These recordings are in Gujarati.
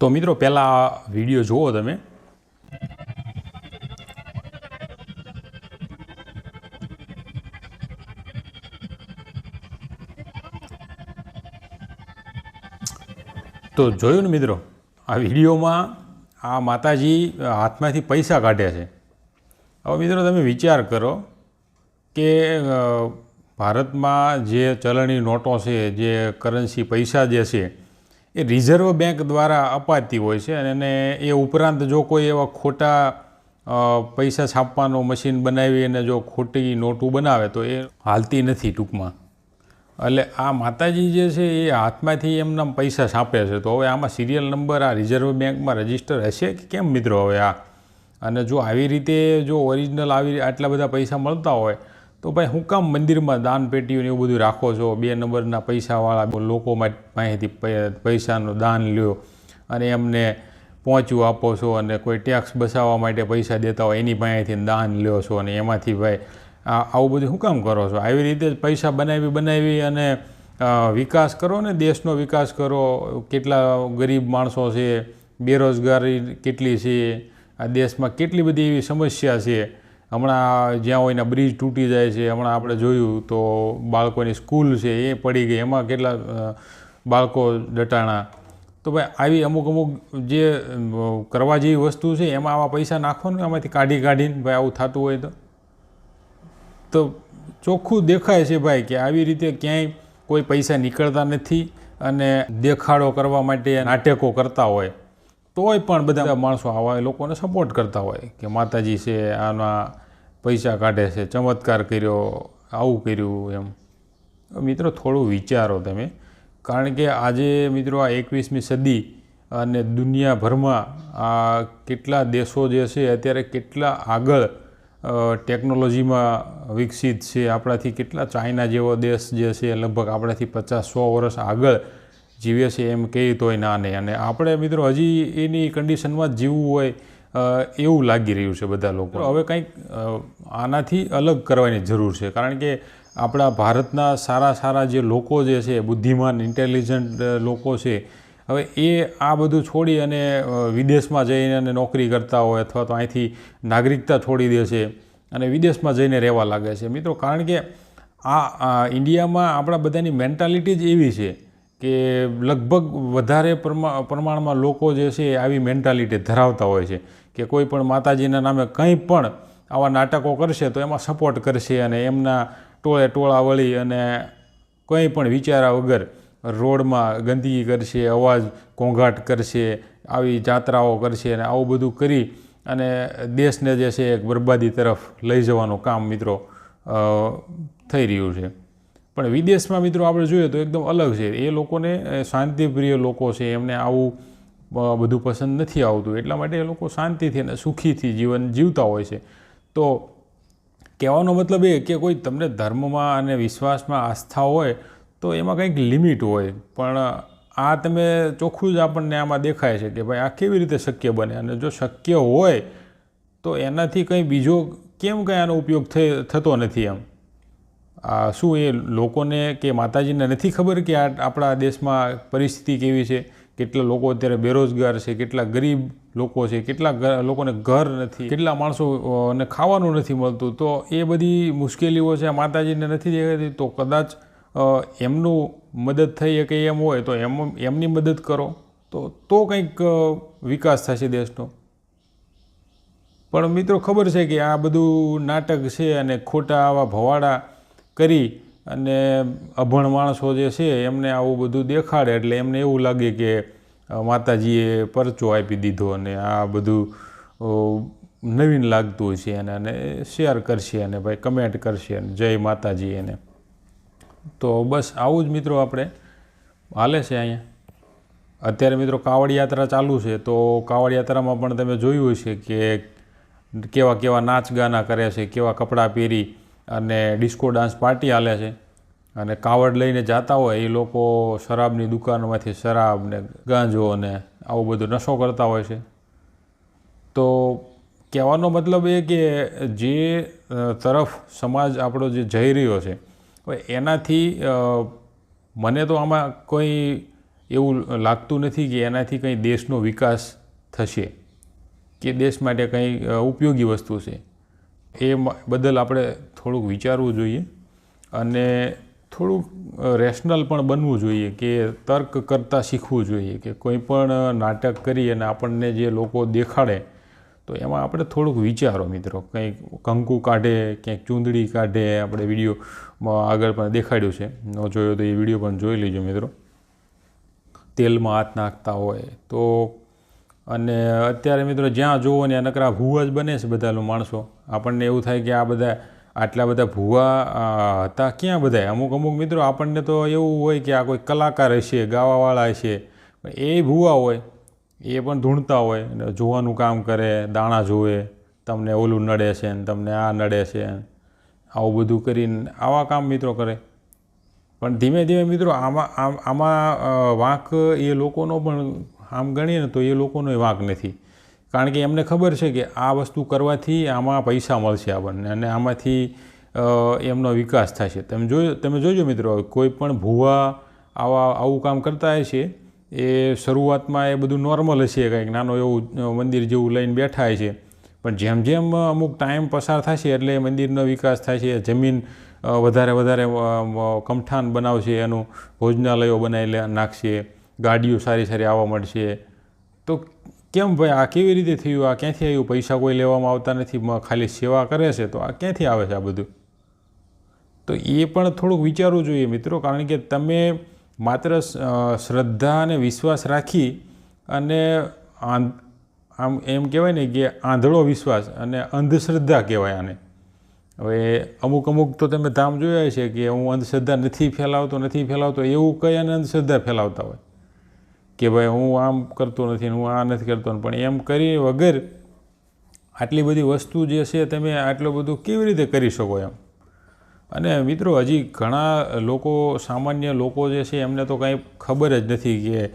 તો મિત્રો, પહેલાં આ વીડિયો જુઓ તમે. તો જોયું ને મિત્રો, આ વિડીયોમાં આ માતાજી હાથમાંથી પૈસા કાઢે છે. હવે મિત્રો, તમે વિચાર કરો કે ભારતમાં જે ચલણી નોટો છે, જે કરન્સી પૈસા જે છે એ રિઝર્વ બેંક દ્વારા અપાતી હોય છે અને એને એ ઉપરાંત જો કોઈ એવા ખોટા પૈસા છાપવાનું મશીન બનાવી અને જો ખોટી નોટું બનાવે તો એ હાલતી નથી ટૂંકમાં. એટલે આ માતાજી જે છે એ હાથમાંથી એમના પૈસા છાપે છે. તો હવે આમાં સિરિયલ નંબર આ રિઝર્વ બેંકમાં રજિસ્ટર હશે કે કેમ મિત્રો હવે આ? અને જો આવી રીતે જો ઓરિજિનલ આવી આટલા બધા પૈસા મળતા હોય તો ભાઈ, હું કામ મંદિરમાં દાન પેટીઓને એવું બધું રાખો છો? બે નંબરના પૈસાવાળા લોકો પાસેથી પૈસાનું દાન લ્યો અને એમને પહોંચવું આપો છો અને કોઈ ટેક્સ બસાવવા માટે પૈસા દેતા હોય એની પાસેથી દાન લ્યો છો અને એમાંથી ભાઈ આવું બધું શું કામ કરો છો? આવી રીતે પૈસા બનાવી બનાવી અને વિકાસ કરો ને? દેશનો વિકાસ કરો. કેટલા ગરીબ માણસો છે? બેરોજગારી કેટલી છે? આ દેશમાં કેટલી બધી એવી સમસ્યા છે? હમણાં જ્યાં હોય એના બ્રિજ તૂટી જાય છે, હમણાં આપણે જોયું તો બાળકોની સ્કૂલ છે, એ પડી ગઈ. એમાં કેટલા બાળકો દટાણા? તો ભાઈ, આવી અમુક અમુક જે કરવા જેવી વસ્તુ છે, એમાં આવા પૈસા નાખો ને, એમાંથી કાઢી કાઢીને ભાઈ આવું થતું હોય તો. તો ચોખ્ખું દેખાય છે ભાઈ કે આવી રીતે ક્યાંય કોઈ પૈસા નીકળતા નથી અને દેખાડો કરવા માટે નાટકો કરતા હોય. તોય પણ બધા માણસો આવા લોકોને સપોર્ટ કરતા હોય કે માતાજી છે, આના પૈસા કાઢે છે, ચમત્કાર કર્યો, આવું કર્યું એમ. મિત્રો, થોડું વિચારો તમે. કારણ કે આજે મિત્રો આ એકવીસમી સદી અને દુનિયાભરમાં આ કેટલા દેશો જે છે, અત્યારે કેટલા આગળ ટેકનોલોજીમાં વિકસિત છે, આપણાથી કેટલા ચાઇના જેવો દેશ જે છે, લગભગ આપણાથી પચાસ સો વર્ષ આગળ જીવે છે એમ કહીએ તોય ના નહીં અને આપણે મિત્રો હજી એની કન્ડિશનમાં જીવવું હોય એવું લાગી રહ્યું છે બધા લોકો. હવે કંઈક આનાથી અલગ કરવાની જરૂર છે. કારણ કે આપણા ભારતના સારા સારા જે લોકો જે છે, બુદ્ધિમાન ઇન્ટેલિજન્ટ લોકો છે, હવે એ આ બધું છોડી અને વિદેશમાં જઈને અને નોકરી કરતા હોય અથવા તો અહીંથી નાગરિકતા છોડી દે છે અને વિદેશમાં જઈને રહેવા લાગે છે. મિત્રો, કારણ કે આ ઇન્ડિયામાં આપણા બધાની મેન્ટાલિટી જ એવી છે કે લગભગ વધારે પ્રમા, પ્રમાણમાં લોકો જે છે આવી મેન્ટાલિટી ધરાવતા હોય છે કે કોઈ પણ માતાજીના નામે કંઈ પણ આવા નાટકો કરશે તો એમાં સપોર્ટ કરશે અને એમના ટોળે ટોળા વળી અને કંઈ પણ વિચારા વગર રોડમાં ગંદકી કરશે, અવાજ ઘોંઘાટ કરશે, આવી જાત્રાઓ કરશે અને આવું બધું કરી અને દેશને જે છે એક બરબાદી તરફ લઈ જવાનું કામ મિત્રો થઈ રહ્યું છે. પણ વિદેશમાં મિત્રો આપણે જોઈએ તો એકદમ અલગ છે. એ લોકોને શાંતિપ્રિય લોકો છે, એમને આવું બધું પસંદ નથી આવતું. એટલા માટે એ લોકો શાંતિથી અને સુખીથી જીવન જીવતા હોય છે. તો કહેવાનો મતલબ એ કે કોઈ તમને ધર્મમાં અને વિશ્વાસમાં આસ્થા હોય, તો એમાં કંઈક લિમિટ હોય. પણ આ તમે ચોખ્ખું જ આપણને આમાં દેખાય છે કે ભાઈ આ કેવી રીતે શક્ય બને? અને જો શક્ય હોય, તો એનાથી કંઈ બીજો કેમ કંઈ આનો ઉપયોગ થતો નથી એમ? આ શું એ લોકોને કે માતાજીને નથી ખબર કે આ આપણા દેશમાં પરિસ્થિતિ કેવી છે? કેટલા લોકો અત્યારે બેરોજગાર છે? કેટલા ગરીબ લોકો છે? કેટલા લોકોને ઘર નથી? કેટલા માણસો ને ખાવાનું નથી મળતું? તો એ બધી મુશ્કેલીઓ છે માતાજીને નથી દેખાતી? તો કદાચ એમનું મદદ થઈ શકે એમ હોય તો એમ, એમની મદદ કરો. તો તો કંઈક વિકાસ થશે દેશનો. પણ મિત્રો ખબર છે કે આ બધું નાટક છે અને ખોટા આવા ભવાડા કરી અને અભણ માણસો જે છે એમને આવું બધું દેખાડે એટલે એમને એવું લાગે કે માતાજીએ પરચો આપી દીધો અને આ બધું નવીન લાગતું છે એને અને શેર કરશે અને ભાઈ કમેન્ટ કરશે અને જય માતાજી એને. તો બસ આવું જ મિત્રો આપણે હાલે છે અહીંયા. અત્યારે મિત્રો કાવડ યાત્રા ચાલુ છે તો કાવડ યાત્રામાં પણ તમે જોયું હશે કે કેવા કેવા નાચ ગાના કરે છે, કેવા કપડાં પહેરી અને ડિસ્કો ડાન્સ પાર્ટી હાલે છે. અને કાવડ લઈને જતા હોય, એ લોકો શરાબની દુકાનોમાંથી શરાબ ને ગાંજો અને આવો બધો નશો કરતા હોય છે. તો કહેવાનો મતલબ એ કે જે તરફ સમાજ આપણો જે જઈ રહ્યો છે એનાથી મને તો આમાં કોઈ એવું લાગતું નથી કે એનાથી કંઈ દેશનો વિકાસ થશે, કે દેશ માટે કંઈ ઉપયોગી વસ્તુ છે. એ બદલ આપણે થોડુંક વિચારવું જોઈએ અને થોડુંક રેશનલ પણ બનવું જોઈએ કે તર્ક કરતાં શીખવું જોઈએ કે કોઈ પણ નાટક કરી અને આપણને જે લોકો દેખાડે, તો એમાં આપણે થોડુંક વિચારો મિત્રો. કંઈક કંકુ કાઢે, ક્યાંક ચૂંદડી કાઢે, આપણે વિડીયોમાં આગળ પણ દેખાડ્યું છે. ન જોયો તો એ વીડિયો પણ જોઈ લેજો મિત્રો. તેલમાં હાથ નાખતા હોય તો, અને અત્યારે મિત્રો જ્યાં જોવો ને નકરા ભૂવા જ બને છે બધા માણસો. આપણને એવું થાય કે આ બધા આટલા બધા ભૂવા હતા? ક્યાં બધા અમુક અમુક મિત્રો આપણને તો એવું હોય કે આ કોઈ કલાકાર હશે, ગાવાવાળા હશે એ ભૂવા હોય. એ પણ ધૂણતા હોય. જોવાનું કામ કરે, દાણા જોવે, તમને ઓલું નડે છે ને તમને આ નડે છે આવું બધું કરીને આવા કામ મિત્રો કરે. પણ ધીમે ધીમે મિત્રો આમ, આમાં વાંક એ લોકોનો પણ આમ ગણીએ ને તો એ લોકોનો વાંક નથી. કારણ કે એમને ખબર છે કે આ વસ્તુ કરવાથી આમાં પૈસા મળશે આપણને અને આમાંથી એમનો વિકાસ થશે. તમે જોયો તમે જોજો મિત્રો, કોઈ પણ ભૂવા આવા, આવું કામ કરતા હોય છે, એ શરૂઆતમાં એ બધું નોર્મલ હશે, કંઈક નાનો એવું મંદિર જેવું લઈને બેઠા હોય છે. પણ જેમ જેમ અમુક ટાઈમ પસાર થશે એટલે મંદિરનો વિકાસ છે, જમીન વધારે વધારે કમઠાન બનાવશે, એનું ભોજનાલયો બનાવી નાખશે, ગાડીઓ સારી સારી આવવા મળશે તો કેમ ભાઈ, આ કેવી રીતે થયું? આ ક્યાંથી આવ્યું? પૈસા કોઈ લેવામાં આવતા નથી ખાલી સેવા કરે છે, તો આ ક્યાંથી આવે છે આ બધું? તો એ પણ થોડુંક વિચારવું જોઈએ મિત્રો, કારણ કે તમે માત્ર શ્રદ્ધા અને વિશ્વાસ રાખી અને આમ એમ કહેવાય ને કે આંધળો વિશ્વાસ અને અંધશ્રદ્ધા કહેવાય આને. હવે અમુક અમુક તો તમે ધામ જોયા છે કે હું અંધશ્રદ્ધા નથી ફેલાવતો નથી ફેલાવતો, એવું કઈ અને અંધશ્રદ્ધા ફેલાવતા હોય? કે ભાઈ હું આમ કરતો નથી હું આ નથી કરતો પણ એમ કરી વગર આટલી બધી વસ્તુ જે છે તમે આટલું બધું કેવી રીતે કરી શકો એમ? અને મિત્રો, હજી ઘણા લોકો, સામાન્ય લોકો જે છે, એમને તો કાંઈ ખબર જ નથી કે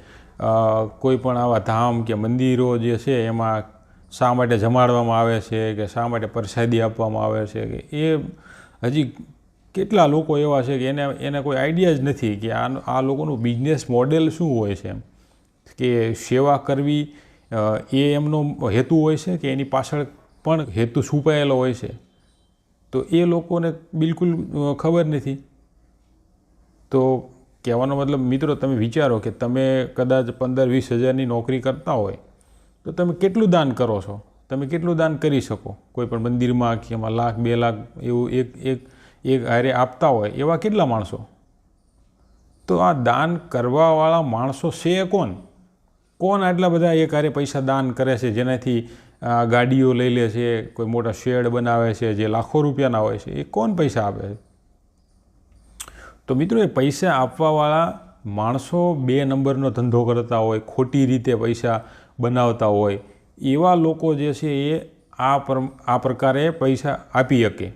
કોઈ પણ આવા ધામ કે મંદિરો જે છે, એમાં શા માટે જમાડવામાં આવે છે કે શા માટે પ્રસાદી આપવામાં આવે છે કે એ હજી કેટલા લોકો એવા છે કે એને એને કોઈ આઈડિયા જ નથી કે આ આ લોકોનું બિઝનેસ મોડેલ શું હોય છે એમ? કે સેવા કરવી એ એમનો હેતુ હોય છે કે એની પાછળ પણ હેતુ છુપાયેલો હોય છે. તો એ લોકોને બિલકુલ ખબર નથી. તો કહેવાનો મતલબ, મિત્રો, તમે વિચારો કે તમે કદાચ પંદર વીસ હજારની નોકરી કરતા હોય, તો તમે કેટલું દાન કરો છો? તમે કેટલું દાન કરી શકો? કોઈ પણ મંદિરમાં કે એમાં લાખ, બે લાખ એવું એક એક એક હારે આપતા હોય, એવા કેટલા માણસો? તો આ દાન કરવાવાળા માણસો છે કોણ? કોણ આટલા બધા એ કાર્ય પૈસા દાન કરે છે? જેનાથી ગાડીઓ લઈ લે છે, કોઈ મોટા શેડ બનાવે છે, જે લાખો રૂપિયાના હોય છે, એ કોણ પૈસા આપે છે? તો મિત્રો, એ પૈસા આપવાવાળા માણસો બે નંબરનો ધંધો કરતા હોય, ખોટી રીતે પૈસા બનાવતા હોય, એવા લોકો જે છે એ આ પર, આ પ્રકારે પૈસા આપી શકે.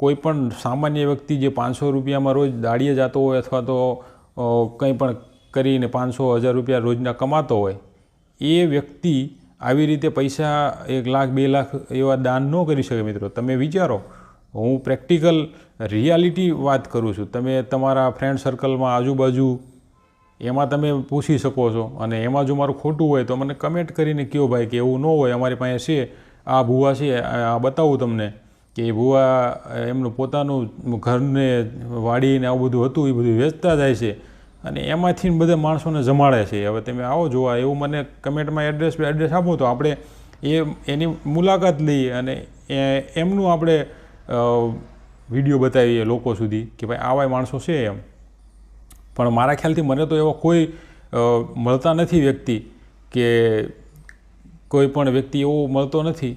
કોઈ પણ સામાન્ય વ્યક્તિ જે પાંચસો રૂપિયામાં રોજ દાડીએ જતો હોય અથવા તો કંઈ પણ કરીને પાંચસો હજાર રૂપિયા રોજના કમાતો હોય, એ વ્યક્તિ આવી રીતે પૈસા એક લાખ, બે લાખ એવા દાન ન કરી શકે મિત્રો. તમે વિચારો, હું પ્રેક્ટિકલ રિયાલિટી વાત કરું છું. તમે તમારા ફ્રેન્ડ સર્કલમાં આજુબાજુ એમાં તમે પૂછી શકો છો અને એમાં જો મારું ખોટું હોય તો મને કમેન્ટ કરીને કહો ભાઈ કે એવું ન હોય, અમારી પાસે છે, આ ભૂવા છે, આ બતાવું તમને કે એ ભૂવા એમનું પોતાનું ઘરને વાડીને આવું બધું હતું, એ બધું વેચતા જાય છે. અને એમાંથી બધા માણસોને જમાડે છે. હવે તમે આવો જોવા, એવું મને કમેન્ટમાં એડ્રેસ એડ્રેસ આપો તો આપણે એ, એની મુલાકાત લઈએ અને એમનું આપણે વીડિયો બતાવીએ લોકો સુધી કે ભાઈ આવા માણસો છે એમ. પણ મારા ખ્યાલથી મને તો એવો કોઈ મળતા નથી વ્યક્તિ કે કોઈ પણ વ્યક્તિ એવો મળતો નથી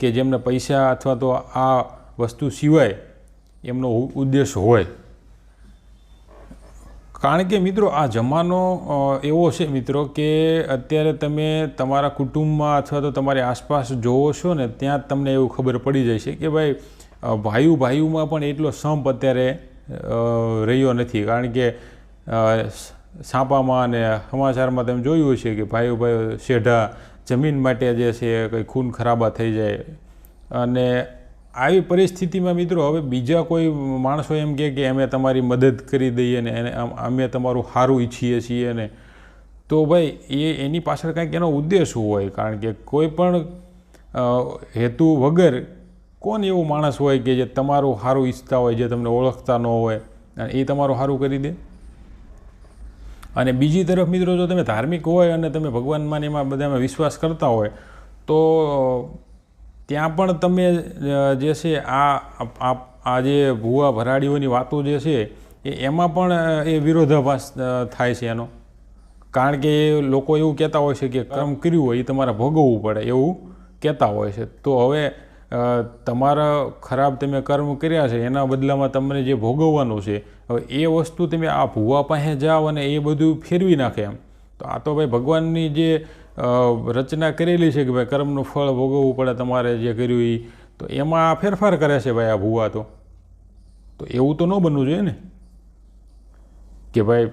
કે જેમને પૈસા અથવા તો આ વસ્તુ સિવાય એમનો ઉદ્દેશ હોય. કારણ કે મિત્રો આ જમાનો એવો છે મિત્રો કે અત્યારે તમે તમારા કુટુંબમાં અથવા તો તમારી આસપાસ જોવો છો ને ત્યાં તમને એવું ખબર પડી જાય છે કે ભાઈ ભાઈ ભાઈઓમાં પણ એટલો સંપ અત્યારે રહ્યો નથી. કારણ કે અ, અને સમાચારમાં તમે જોયું હશે કે ભાઈઓ ભાઈઓ શેઢા જમીન માટે જે છે કંઈ ખૂન ખરાબા થઈ જાય. અને આવી પરિસ્થિતિમાં મિત્રો હવે બીજા કોઈ માણસો એમ કહે કે અમે તમારી મદદ કરી દઈએ ને એને અમે તમારું સારું ઈચ્છીએ છીએ ને, તો ભાઈ એ એની પાછળ કંઈક એનો ઉદ્દેશ હોય કારણ કે કોઈ પણ હેતુ વગર કોણ એવો માણસ હોય કે જે તમારું સારું ઈચ્છતા હોય, જે તમને ઓળખતા ન હોય, અને એ તમારું સારું કરી દે? અને બીજી તરફ મિત્રો જો તમે ધાર્મિક હોય અને તમે ભગવાનમાં એમાં બધામાં વિશ્વાસ કરતા હોય, તો ત્યાં પણ તમે જે છે, આ આ જે ભૂવા ભરાડીઓની વાતો જે છે, એ એમાં પણ એ વિરોધાભાસ થાય છે એનો. કારણ કે લોકો એવું કહેતા હોય છે કે કર્મ કર્યું હોય, એ તમારે ભોગવવું પડે એવું કહેતા હોય છે. તો હવે તમારા ખરાબ તમે કર્મ કર્યા છે, એના બદલામાં તમને જે ભોગવવાનું છે, હવે એ વસ્તુ તમે આ ભૂવા પાસે જાઓ અને એ બધું ફેરવી નાખે એમ. તો આ તો ભાઈ ભગવાનની જે રચના કરેલી છે કે ભાઈ કર્મનું ફળ ભોગવવું પડે તમારે જે કર્યું એ તો એમાં ફેરફાર કરે છે ભાઈ આ ભૂવા તો. તો એવું તો ન બનવું જોઈએ ને? કે ભાઈ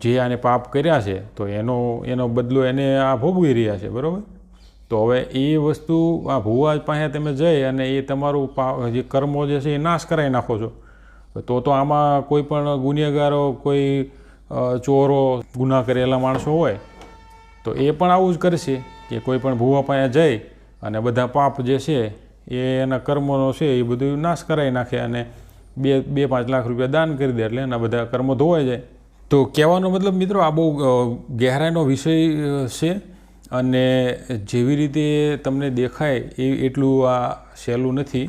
જે આને પાપ કર્યા છે, તો એનો એનો બદલો એને આ ભોગવી રહ્યા છે, બરાબર? તો હવે એ વસ્તુ આ ભૂવા પાસે તમે જઈ અને એ તમારું જે કર્મો જે છે એ નાશ કરાવી નાખો છો. તો તો આમાં કોઈ પણ ગુનેગારો, કોઈ ચોરો ગુના કરેલા માણસો હોય તો એ પણ આવું જ કરશે કે કોઈ પણ ભૂવા પાસે જઈ અને બધા પાપ જે છે, એ એના કર્મોનો છે, એ બધું નાશ કરાવી નાખે અને બે બે પાંચ લાખ રૂપિયા દાન કરી દે એટલે એના બધા કર્મો ધોવાઈ જાય. તો કહેવાનો મતલબ મિત્રો આ બહુ ગહેરાઈનો વિષય છે અને જેવી રીતે તમને દેખાય એ એટલું આ સહેલું નથી.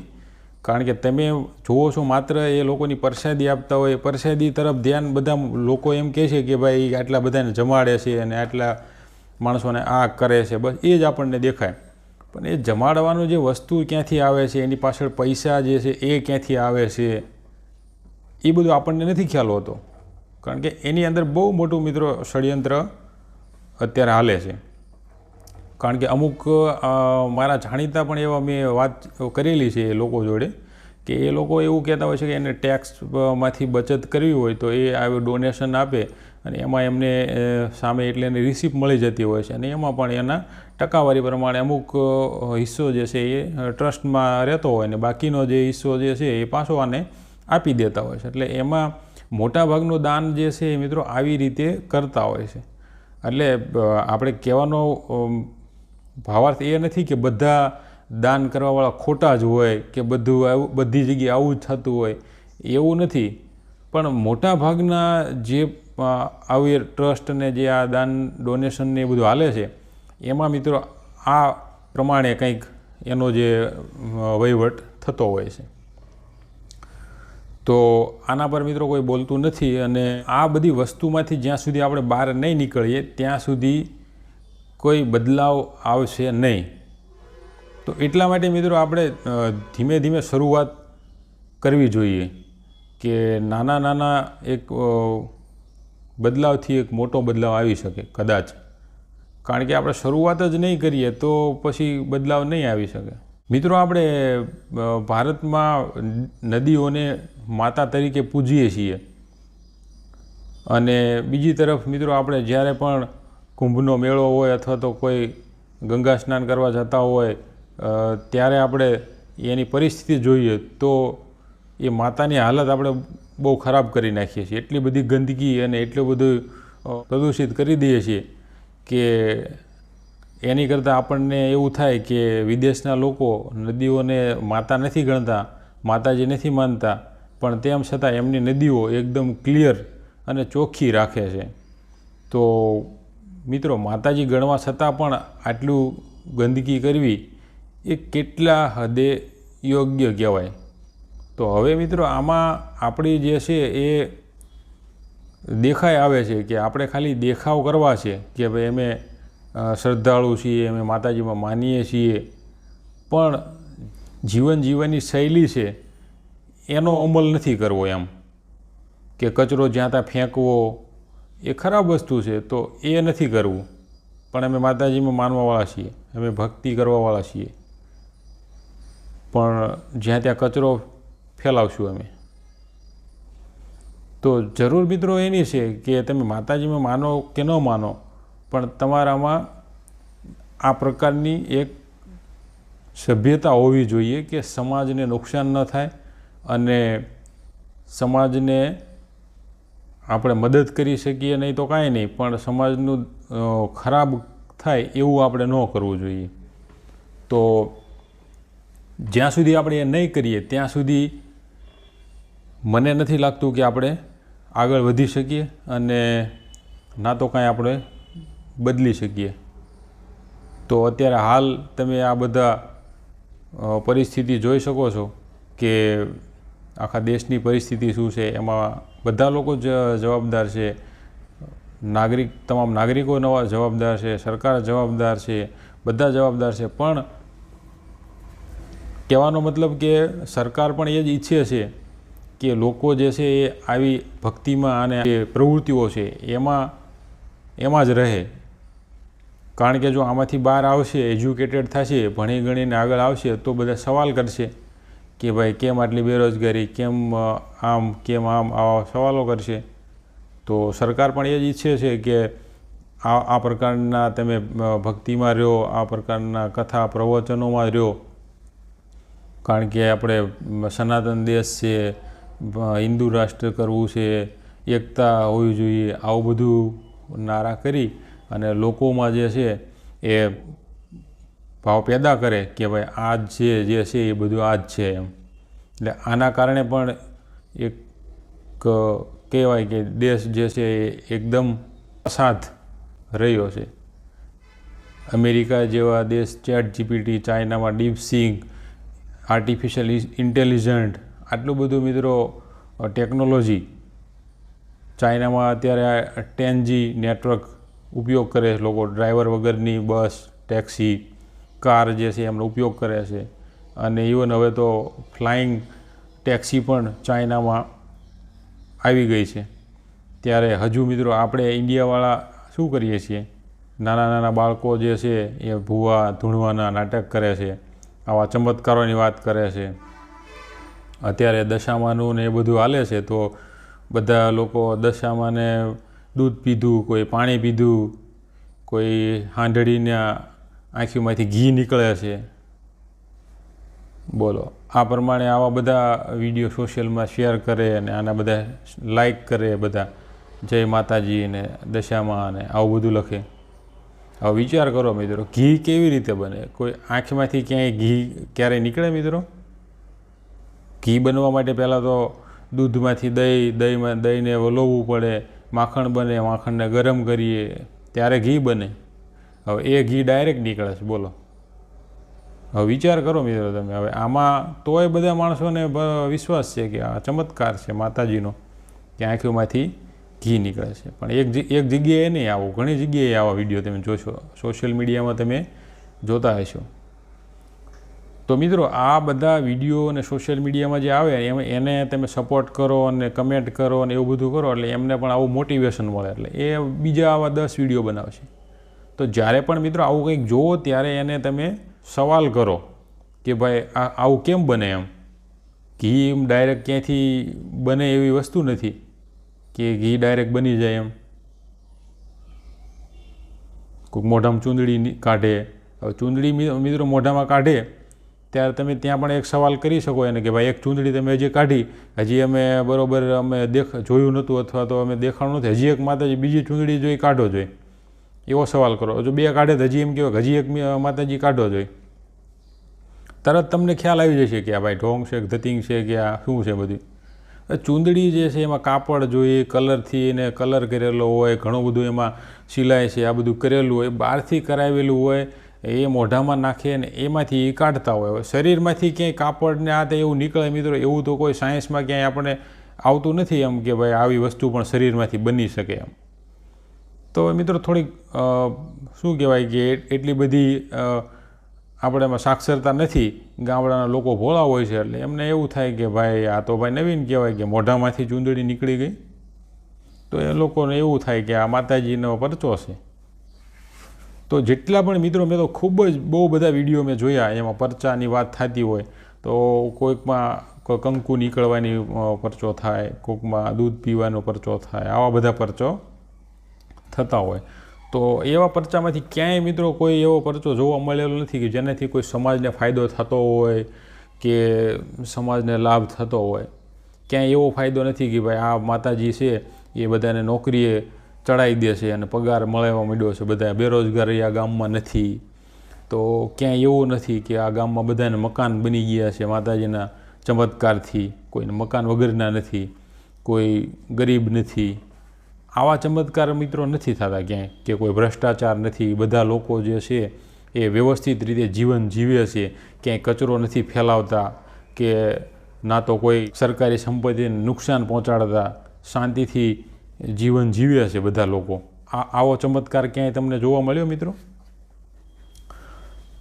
કારણ કે તમે જુઓ છો માત્ર એ લોકોની પ્રસાદી આપતા હોય, પ્રસાદી તરફ ધ્યાન બધા લોકો એમ કહે છે કે ભાઈ આટલા બધાને જમાડે છે અને આટલા માણસોને આ કરે છે, બસ એ જ આપણને દેખાય. પણ એ જમાડવાનું જે વસ્તુ ક્યાંથી આવે છે, એની પાછળ પૈસા જે છે, એ ક્યાંથી આવે છે, એ બધું આપણને નથી ખ્યાલ હોતો. કારણ કે એની અંદર બહુ મોટું મિત્રો ષડયંત્ર અત્યારે હાલે છે. કારણ કે અમુક મારા જાણીતા પણ એવા મેં વાત કરેલી છે એ લોકો જોડે, કે એ લોકો એવું કહેતા હોય છે કે એને ટેક્સમાંથી બચત કરવી હોય તો એ આવી ડોનેશન આપે અને એમાં એમને સામે એટલે એને રિસિપ્ટ મળી જતી હોય છે. અને એમાં પણ એના ટકાવારી પ્રમાણે અમુક હિસ્સો જે છે એ ટ્રસ્ટમાં રહેતો હોય ને બાકીનો જે હિસ્સો જે છે એ પાછો આને આપી દેતા હોય છે. એટલે એમાં મોટાભાગનું દાન જે છે એ મિત્રો આવી રીતે કરતા હોય છે. એટલે આપણે કહેવાનો ભાવાર્થ એ નથી કે બધા દાન કરવાવાળા ખોટા જ હોય કે બધું આવું, બધી જગ્યાએ આવું જ થતું હોય. એવું નથી. પણ મોટા ભાગના જે આવી ટ્રસ્ટને જે આ દાન ડોનેશનને એ બધું હાલે છે, એમાં મિત્રો આ પ્રમાણે કંઈક એનો જે વહીવટ થતો હોય છે. તો આના પર મિત્રો કોઈ બોલતું નથી અને આ બધી વસ્તુમાંથી જ્યાં સુધી આપણે બહાર નહીં નીકળીએ, ત્યાં સુધી કોઈ બદલાવ આવશે નહીં. તો એટલા માટે મિત્રો આપણે ધીમે ધીમે શરૂઆત કરવી જોઈએ કે નાના નાના એક બદલાવથી એક મોટો બદલાવ આવી શકે, કદાચ. કારણ કે આપણે શરૂઆત જ નહીં કરીએ તો પછી બદલાવ નહીં આવી શકે. મિત્રો, આપણે ભારતમાં નદીઓને માતા તરીકે પૂજીએ છીએ. અને બીજી તરફ મિત્રો, આપણે જ્યારે પણ કુંભનો મેળો હોય અથવા તો કોઈ ગંગા સ્નાન કરવા જતા હોય ત્યારે આપણે એની પરિસ્થિતિ જોઈએ તો એ માતાની હાલત આપણે બહુ ખરાબ કરી નાખીએ છીએ. એટલી બધી ગંદકી અને એટલું બધું પ્રદૂષિત કરી દઈએ છીએ કે એની કરતાં આપણને એવું થાય કે વિદેશના લોકો નદીઓને માતા નથી ગણતા, માતાજી નથી માનતા, પણ તેમ છતાં એમની નદીઓ એકદમ ક્લિયર અને ચોખ્ખી રાખે છે. તો મિત્રો, માતાજી ગણવા છતાં પણ આટલું ગંદકી કરવી એ કેટલા હદે યોગ્ય કહેવાય? તો હવે મિત્રો આમાં આપણી જે છે એ દેખાય આવે છે કે આપણે ખાલી દેખાવ કરવા છે કે ભાઈ અમે શ્રદ્ધાળુ છીએ, અમે માતાજીમાં માનીએ છીએ. પણ જીવન જીવવાની શૈલી છે એનો અમલ નથી કરવો એમ. કે કચરો જ્યાં ત્યાં ફેંકવો, એ ખરાબ વસ્તુ છે તો એ નથી કરવું. પણ અમે માતાજીમાં માનવાવાળા છીએ, અમે ભક્તિ કરવાવાળા છીએ. પણ જ્યાં ત્યાં કચરો ફેલાવશું અમે. તો જરૂર મિત્રો એની છે કે તમે માતાજીમાં માનો કે ન માનો, પણ તમારામાં આ પ્રકારની એક સભ્યતા હોવી જોઈએ કે સમાજને નુકસાન ન થાય અને સમાજને આપણે મદદ કરી શકીએ નહીં તો કાંઈ નહીં, પણ સમાજનું ખરાબ થાય એવું આપણે ન કરવું જોઈએ. તો જ્યાં સુધી આપણે એ નહીં કરીએ, ત્યાં સુધી મને નથી લાગતું કે આપણે આગળ વધી શકીએ અને ના તો કાંઈ આપણે બદલી શકીએ. તો અત્યારે હાલ તમે આ બધા પરિસ્થિતિ જોઈ શકો છો કે આખા દેશની પરિસ્થિતિ શું છે, એમાં બધા લોકો જ જવાબદાર છે. નાગરિક, તમામ નાગરિકો નવા જવાબદાર છે, સરકાર જવાબદાર છે, બધા જવાબદાર છે. પણ કહેવાનો મતલબ કે સરકાર પણ એ જ ઈચ્છે છે કે લોકો જે છે એ આવી ભક્તિમાં અને જે પ્રવૃત્તિઓ છે એમાં એમાં જ રહે. કારણ કે જો આમાંથી બહાર આવશે એજ્યુકેટેડ થશે, ભણી ગણીને આગળ આવશે, તો બધા સવાલ કરશે કે ભાઈ કેમ આટલી બેરોજગારી, કેમ આમ કેમ આમ આવા સવાલો કરશે. તો સરકાર પણ એ જ ઈચ્છે છે કે આ આ પ્રકારના તમે ભક્તિમાં રહ્યો, આ પ્રકારના કથા પ્રવચનોમાં રહ્યો. કારણ કે આપણે સનાતન દેશ છે હિન્દુ રાષ્ટ્ર કરવું છે, એકતા હોવી જોઈએ, આવું બધું નારા કરી અને લોકોમાં જે છે એ ભાવ પેદા કરે કે ભાઈ આ જ છે, જે છે એ બધું આ જ છે એમ. એટલે આના કારણે પણ એક કહેવાય કે દેશ જે છે એ એકદમ અસાધ રહ્યો છે. અમેરિકા જેવા દેશ, ચેટ જીપીટી, ચાઇનામાં ડીપ સિંગ આર્ટિફિશિયલ ઇન્ટેલિજન્ટ આટલું બધું મિત્રો ટેકનોલોજી ચાઇનામાં અત્યારે ટેન જી નેટવર્ક ઉપયોગ કરે છે લોકો. ડ્રાઈવર વગરની બસ, ટેક્સી, કાર જે છે એમનો ઉપયોગ કરે છે. અને ઇવન હવે તો ફ્લાઇંગ ટેક્સી પણ ચાઇનામાં આવી ગઈ છે. ત્યારે હજુ મિત્રો આપણે ઇન્ડિયાવાળા શું કરીએ છીએ? નાના નાના બાળકો જે છે એ ભૂવા, ધૂણવાના નાટક કરે છે, આવા ચમત્કારોની વાત કરે છે. અત્યારે દશામાનું ને એ બધું હાલે છે, તો બધા લોકો દશામાને દૂધ પીધું, કોઈ પાણી પીધું, કોઈ હાંડળીના આંખીમાંથી ઘી નીકળે છે. બોલો, આ પ્રમાણે આવા બધા વીડિયો સોશિયલમાં શેર કરે અને આના બધા લાઈક કરે બધા. જય માતાજી અને દશામાં અને આવું બધું લખે. હવે વિચાર કરો મિત્રો, ઘી કેવી રીતે બને? કોઈ આંખમાંથી ક્યાંય ઘી ક્યારેય નીકળે મિત્રો? ઘી બનવા માટે પહેલાં તો દૂધમાંથી દહીં, દહીંમાં દહીંને વલોવવું પડે, માખણ બને, માખણને ગરમ કરીએ, ત્યારે ઘી બને. હવે એ ઘી ડાયરેક્ટ નીકળે છે, બોલો. હવે વિચાર કરો મિત્રો તમે, હવે આમાં તોય બધા માણસોને વિશ્વાસ છે કે આ ચમત્કાર છે માતાજીનો, કે આંખોમાંથી ઘી નીકળે છે. પણ એક એક જગ્યાએ નહીં આવો, ઘણી જગ્યાએ આવા વીડિયો તમે જોશો. સોશિયલ મીડિયામાં તમે જોતા હશો. તો મિત્રો, આ બધા વીડિયો અને સોશિયલ મીડિયામાં જે આવે, એમ, એને તમે સપોર્ટ કરો અને કમેન્ટ કરો અને એવું બધું કરો, એટલે એમને પણ આવું મોટિવેશન મળે. એટલે એ બીજા આવા દસ વીડિયો બનાવશે. તો જ્યારે પણ મિત્રો આવું કંઈક જોવો ત્યારે એને તમે સવાલ કરો કે ભાઈ, આ, આવું કેમ બને એમ? ઘી એમ ડાયરેક્ટ ક્યાંથી બને એવી વસ્તુ નથી કે ઘી ડાયરેક્ટ બની જાય એમ. કોઈક મોઢામાં ચૂંદડી કાઢે. હવે ચૂંદડી મિત્રો મોઢામાં કાઢે ત્યારે તમે ત્યાં પણ એક સવાલ કરી શકો એને કે ભાઈ, એક ચૂંદડી તમે હજી કાઢી. હજી અમે બરોબર અમે દેખ, જોયું નહોતું અથવા તો અમે દેખાણું નથી હજી એક માતાજી બીજી ચૂંદડી જોઈ કાઢો જોઈએ એવો સવાલ કરો. જો બે કાઢે તો હજી એમ કહેવાય હજી એક માતાજી કાઢો જોઈએ તરત તમને ખ્યાલ આવી જશે કે આ ભાઈ ઢોંગ છે ધતિંગ છે કે આ શું છે બધું. ચૂંદડી જે છે એમાં કાપડ જોઈએ કલરથી એને કલર કરેલો હોય, ઘણું બધું એમાં સિલાઈ છે, આ બધું કરેલું હોય, બહારથી કરાવેલું હોય એ મોઢામાં નાખે ને એમાંથી એ કાઢતા હોય. શરીરમાંથી ક્યાંય કાપડને આ તે એવું નીકળે મિત્રો, એવું તો કોઈ સાયન્સમાં ક્યાંય આપણે આવતું નથી એમ કે ભાઈ આવી વસ્તુ પણ શરીરમાંથી બની શકે એમ. તો મિત્રો થોડીક શું કહેવાય કે એટલી બધી આપણે એમાં સાક્ષરતા નથી. ગામડાના લોકો ભોળા હોય છે એટલે એમને એવું થાય કે ભાઈ આ તો ભાઈ નવીન કહેવાય કે મોઢામાંથી ચૂંદડી નીકળી ગઈ. તો એ લોકોને એવું થાય કે આ માતાજીનો પરચો છે. તો જેટલા પણ મિત્રો, મેં તો ખૂબ જ બહુ બધા વીડિયો મેં જોયા. એમાં પરચાની વાત થતી હોય તો કોઈકમાં કંકુ નીકળવાની પરચો થાય, કોઈકમાં દૂધ પીવાનો પરચો થાય, આવા બધા પરચો થતા હોય. તો એવા પરચામાંથી ક્યાંય મિત્રો કોઈ એવો પરચો જોવા મળેલો નથી કે જેનાથી કોઈ સમાજને ફાયદો થતો હોય કે સમાજને લાભ થતો હોય. ક્યાંય એવો ફાયદો નથી કે ભાઈ આ માતાજી છે, એ બધાને નોકરીએ ચડાવી દે છે અને પગાર મળવા માંડ્યો છે. બધા બેરોજગારી આ ગામમાં નથી. તો ક્યાંય એવું નથી કે આ ગામમાં બધાને મકાન બની ગયા છે. માતાજીના ચમત્કારથી. કોઈને મકાન વગરના નથી. કોઈ ગરીબ નથી. આવા ચમત્કાર મિત્રો નથી થતા ક્યાંય કે કોઈ ભ્રષ્ટાચાર નથી. બધા લોકો જે છે એ વ્યવસ્થિત રીતે જીવન જીવે છે. ક્યાંય કચરો નથી ફેલાવતા કે ના તો કોઈ સરકારી સંપત્તિને નુકસાન પહોંચાડતા. શાંતિથી જીવન જીવ્યા છે બધા લોકો. આ આવો ચમત્કાર ક્યાંય તમને જોવા મળ્યો મિત્રો?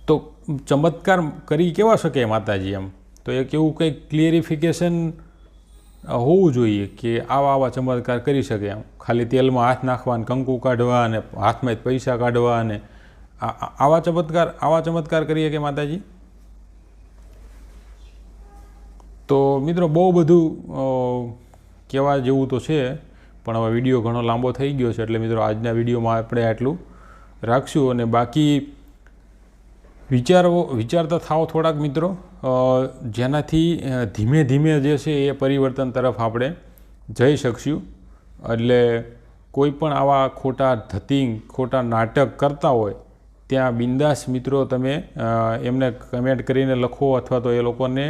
તો ચમત્કાર કરી કેવા શકે માતાજી એમ? તો એક એવું કંઈક ક્લિયરિફિકેશન હોવું જોઈએ કે આવા આવા ચમત્કાર કરી શકે એમ. ખાલી તેલમાં હાથ નાખવા અને કંકુ કાઢવા અને હાથમાં પૈસા કાઢવા અને આવા ચમત્કાર આવા ચમત્કાર કરીએ કે માતાજી? તો મિત્રો બહુ બધું કહેવા જેવું તો છે. પણ હવે વીડિયો ઘણો લાંબો થઈ ગયો છે, એટલે મિત્રો આજના વિડીયોમાં આપણે આટલું રાખશું અને બાકી વિચારો વિચારતા થાવ થોડાક મિત્રો. જેનાથી ધીમે ધીમે જે છે એ પરિવર્તન તરફ આપણે જઈ શકશું. એટલે કોઈ પણ આવા ખોટા ધતિંગ, ખોટા નાટક કરતા હોય, ત્યાં બિંદાસ મિત્રો તમે એમને કમેન્ટ કરીને લખો અથવા તો એ લોકોને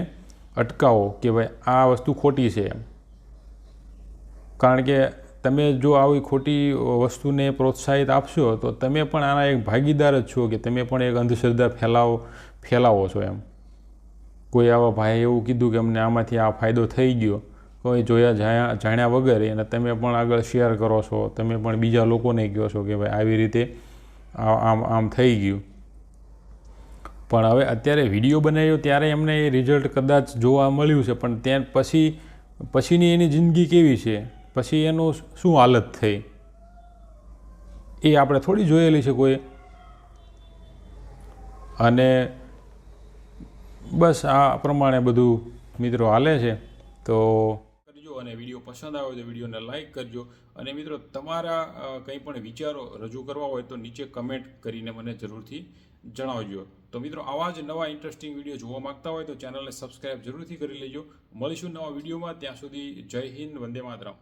અટકાવો કે ભાઈ આ વસ્તુ ખોટી છે એમ. કારણ કે તમે જો આવી ખોટી વસ્તુને પ્રોત્સાહિત આપશો, તો તમે પણ આના એક ભાગીદાર જ છો કે તમે પણ એક અંધશ્રદ્ધા ફેલાવો ફેલાવો છો એમ. કોઈ આવા ભાઈએ એવું કીધું કે અમને આમાંથી આ ફાયદો થઈ ગયો, કોઈ જોયા જાણ્યા જાણ્યા વગર અને તમે પણ આગળ શેર કરો છો, તમે પણ બીજા લોકોને કહો છો કે ભાઈ આવી રીતે આમ આમ થઈ ગયું. પણ હવે અત્યારે વીડિયો બનાવ્યો ત્યારે એમને એ રિઝલ્ટ કદાચ જોવા મળ્યું છે, પણ ત્યાં પછી પછીની એની જિંદગી કેવી છે? પછી એનું શું હાલત થઈ? એ આપણે થોડી જોયેલી છે કોઈ. અને બસ આ પ્રમાણે બધું મિત્રો હાલે છે. તો કરજો અને વીડિયો પસંદ આવ્યો તો વિડીયોને લાઈક કરજો. અને મિત્રો તમારા કંઈ પણ વિચારો રજૂ કરવા હોય તો નીચે કમેન્ટ કરીને મને જરૂરથી જણાવજો. તો મિત્રો આવા જ નવા ઇન્ટરેસ્ટિંગ વીડિયો જોવા માંગતા હોય તો ચેનલને સબસ્ક્રાઇબ જરૂરથી કરી લેજો. મળીશું નવા વિડીયોમાં ત્યાં સુધી જય હિન્દ, વંદે માતરમ.